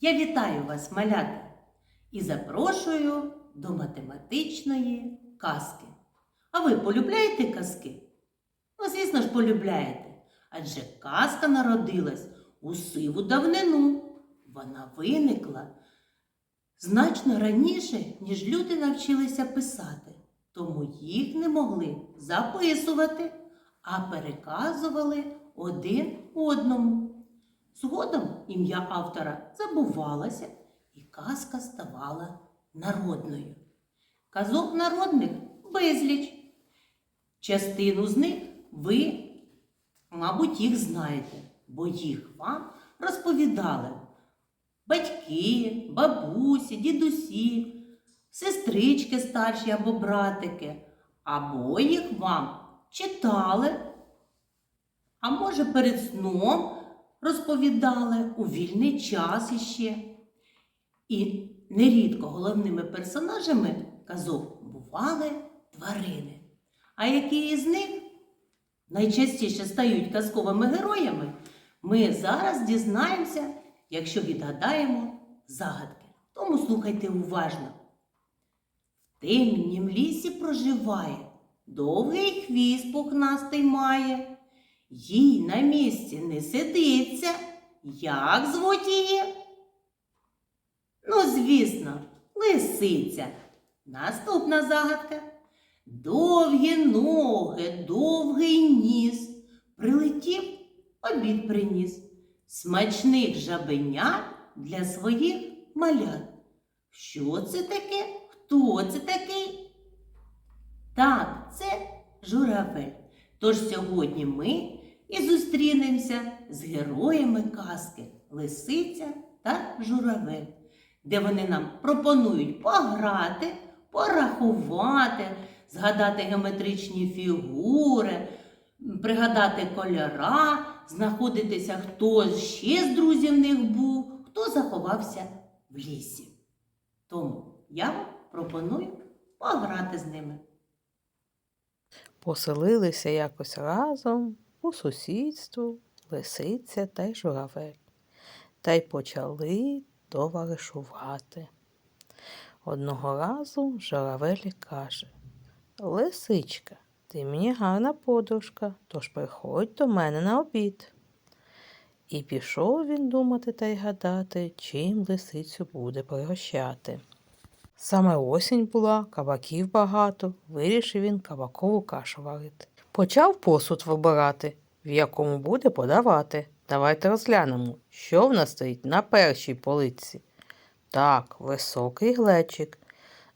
Я вітаю вас, малята, і запрошую до математичної казки. А ви полюбляєте казки? Ну, звісно ж, полюбляєте. Адже казка народилась у сиву давнину. Вона виникла значно раніше, ніж люди навчилися писати, тому їх не могли записувати, а переказували один одному. Згодом ім'я автора забувалося, і казка ставала народною. Казок народних безліч. Частину з них ви, мабуть, їх знаєте, бо їх вам розповідали батьки, бабусі, дідусі, сестрички старші або братики, або їх вам читали, а може перед сном розповідали у вільний час іще. І нерідко головними персонажами казок бували тварини. А які із них найчастіше стають казковими героями, ми зараз дізнаємося, якщо відгадаємо загадки. Тому слухайте уважно. В темнім лісі проживає, довгий хвіст пухнастий має, їй на місці не сидиться. Як звуть її? Ну, звісно, лисиця. Наступна загадка. Довгі ноги, довгий ніс. Прилетів, обід приніс. Смачних жабенят для своїх малят. Що це таке? Хто це такий? Так, це журавель. Тож сьогодні ми і зустрінемося з героями казки Лисиця та Журавель, де вони нам пропонують пограти, порахувати, згадати геометричні фігури, пригадати кольора, знаходитися, хто ще з друзів них був, хто заховався в лісі. Тому я вам пропоную пограти з ними. Поселилися якось разом у сусідству лисиця та й журавель, та й почали товаришувати. Одного разу журавель каже Лисичка, ти мені гарна подружка, тож приходь до мене на обід. І пішов він думати та й гадати, чим лисицю буде пригощати. Саме осінь була, кабаків багато, вирішив він кабакову кашу варити. Почав посуд вибирати, в якому буде подавати. Давайте розглянемо, що в нас стоїть на першій полиці. Так, високий глечик.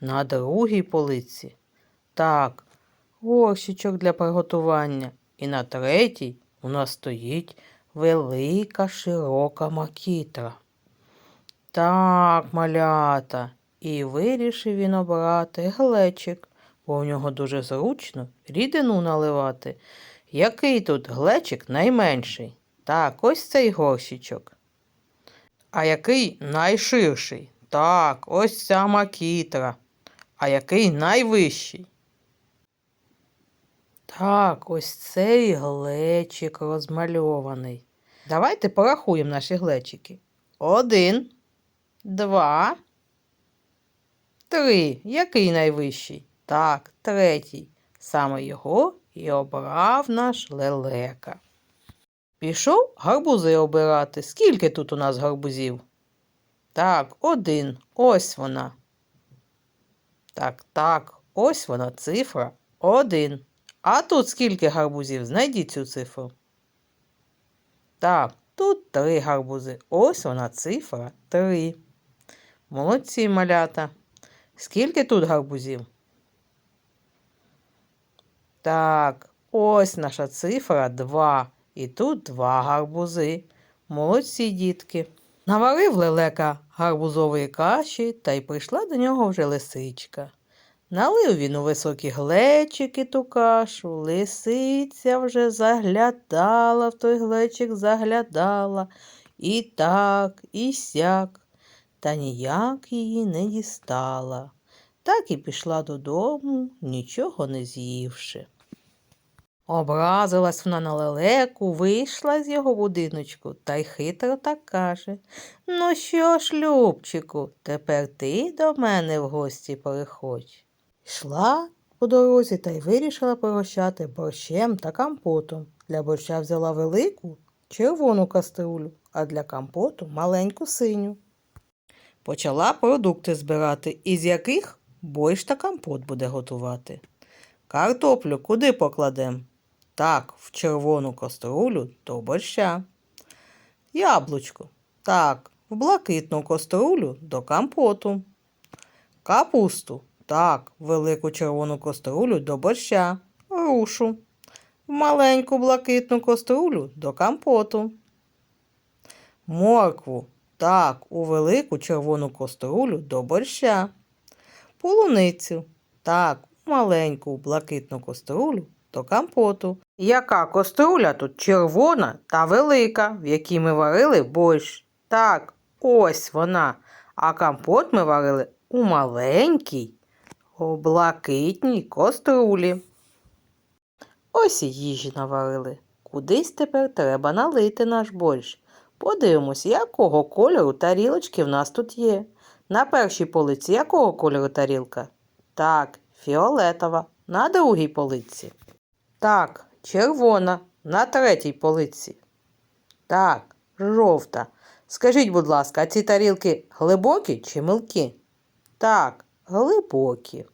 На другій полиці. Так, горщичок для приготування. І на третій у нас стоїть велика широка макітра. Так, малята. І вирішив він обрати глечик, бо в нього дуже зручно рідину наливати. Який тут глечик найменший? Так, ось цей горщичок. А який найширший? Так, ось ця макітра. А який найвищий? Так, ось цей глечик розмальований. Давайте порахуємо наші глечики. Один, два, три. Який найвищий? Так, третій. Саме його і обрав наш лелека. Пішов гарбузи обирати. Скільки тут у нас гарбузів? Так, один. Ось вона. Так, так, ось вона цифра один. А тут скільки гарбузів? Знайдіть цю цифру. Так, тут три гарбузи. Ось вона цифра три. Молодці малята. Скільки тут гарбузів? Так, ось наша цифра 2. І тут два гарбузи. Молодці дітки. Наварив лелека гарбузової каші та й прийшла до нього вже лисичка. Налив він у високі глечики ту кашу, лисиця вже заглядала в той глечик, заглядала. І так, і сяк, та ніяк її не дістала. Так і пішла додому, нічого не з'ївши. Образилась вона на лелеку, вийшла з його будиночку та й хитро так каже. Ну що ж, Любчику, тепер ти до мене в гості переходь. Йшла по дорозі та й вирішила пригощати борщем та компотом. Для борща взяла велику червону каструлю, а для компоту маленьку синю. Почала продукти збирати, із яких борщ та компот буде готувати. Картоплю куди покладем? Так, в червону каструлю до борща. Яблучко. Так, в блакитну каструлю до компоту. Капусту. Так, в велику червону каструлю до борща. Рушу. В маленьку блакитну каструлю до компоту. Моркву. Так, у велику червону каструлю до борща. Полуницю. Так, у маленьку блакитну каструлю до компоту. Яка каструля тут червона та велика, в якій ми варили борщ? Так, ось вона. А компот ми варили у маленькій, у блакитній каструлі. Ось і їжі наварили. Кудись тепер треба налити наш борщ. Подивимось, якого кольору тарілочки в нас тут є. На першій полиці якого кольору тарілка? Так, фіолетова. На другій полиці. Так, червона. На третій полиці. Так, жовта. Скажіть, будь ласка, а ці тарілки глибокі чи мілкі? Так, глибокі.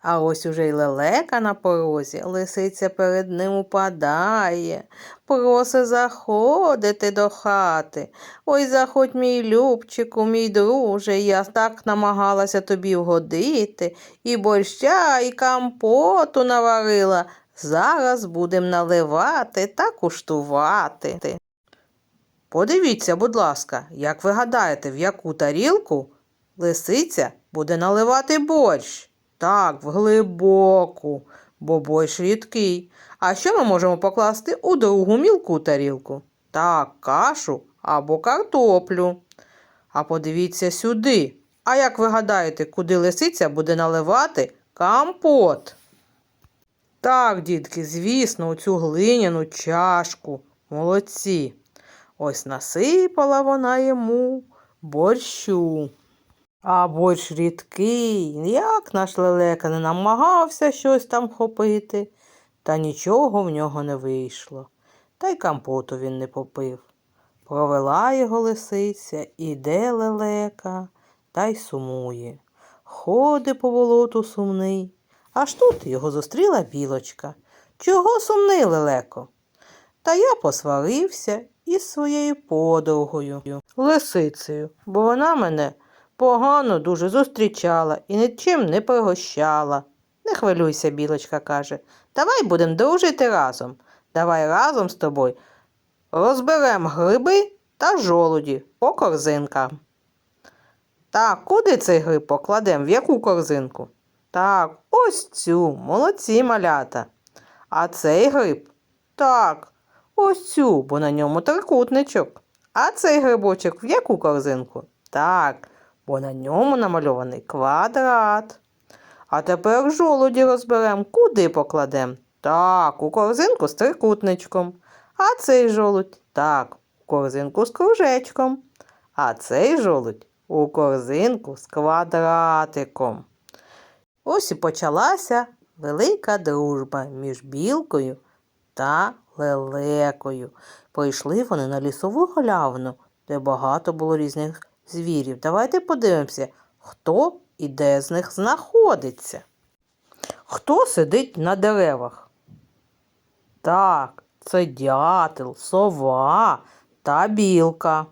А ось уже й лелека на порозі, лисиця перед ним упадає, просить заходити до хати. Ой, заходь, мій Любчику, мій друже, я так намагалася тобі вгодити, і борща, і компоту наварила. Зараз будем наливати та куштувати. Подивіться, будь ласка, як ви гадаєте, в яку тарілку лисиця буде наливати борщ? Так, в глибоку, бо борщ рідкий. А що ми можемо покласти у другу мілку тарілку? Так, кашу або картоплю. А подивіться сюди. А як ви гадаєте, куди лисиця буде наливати компот? Так, дітки, звісно, у цю глиняну чашку. Молодці. Ось насипала вона йому борщу. А борщ рідкий, як наш лелека не намагався щось там хопити, та нічого в нього не вийшло. Та й компоту він не попив. Провела його лисиця, іде лелека, та й сумує. Ходи по болоту сумний. Аж тут його зустріла білочка. Чого сумний, лелеко? Та я посварився із своєю подругою, лисицею, бо вона мене погано дуже зустрічала і нічим не пригощала. Не хвилюйся, білочка каже. Давай будемо дружити разом. Давай разом з тобою розберем гриби та жолуді по корзинкам. Так, куди цей гриб покладемо? В яку корзинку? Так, ось цю, молодці малята. А цей гриб? Так, ось цю, бо на ньому трикутничок. А цей грибочок в яку корзинку? Так, бо на ньому намальований квадрат. А тепер жолуді розберемо, куди покладемо? Так, у корзинку з трикутничком. А цей жолудь? Так, у корзинку з кружечком. А цей жолудь у корзинку з квадратиком. Ось і почалася велика дружба між білкою та лелекою. Прийшли вони на лісову галявину, де багато було різних звірів. Давайте подивимося, хто і де з них знаходиться. Хто сидить на деревах? Так, це дятел, сова та білка.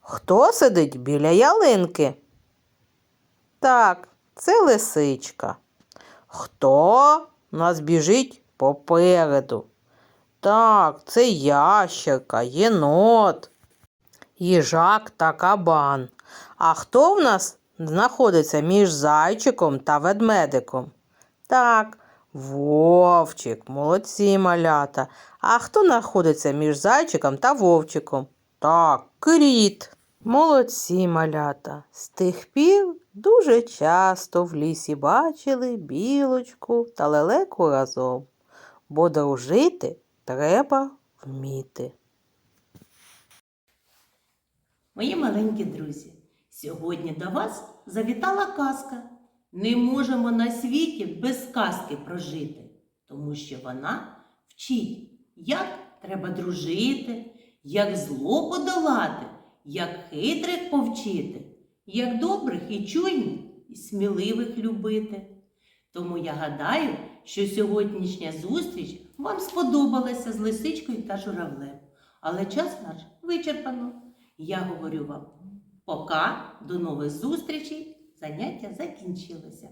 Хто сидить біля ялинки? Так, це лисичка. Хто нас біжить попереду? Так, це ящерка, єнот, їжак та кабан. А хто в нас знаходиться між зайчиком та ведмедиком? Так, вовчик, молодці малята. А хто знаходиться між зайчиком та вовчиком? Так, кріт. Молодці малята. З тих пір дуже часто в лісі бачили білочку та лелеку разом. бо дружити треба вміти. Мої маленькі друзі, сьогодні до вас завітала казка. Не можемо на світі без казки прожити, тому що вона вчить, як треба дружити, як зло подолати, як хитрих повчити, як добрих і чуйних і сміливих любити. Тому я гадаю, що сьогоднішня зустріч вам сподобалася з лисичкою та журавлем. Але час наш вичерпано. Я говорю вам пока, до нових зустрічей. Заняття закінчилося.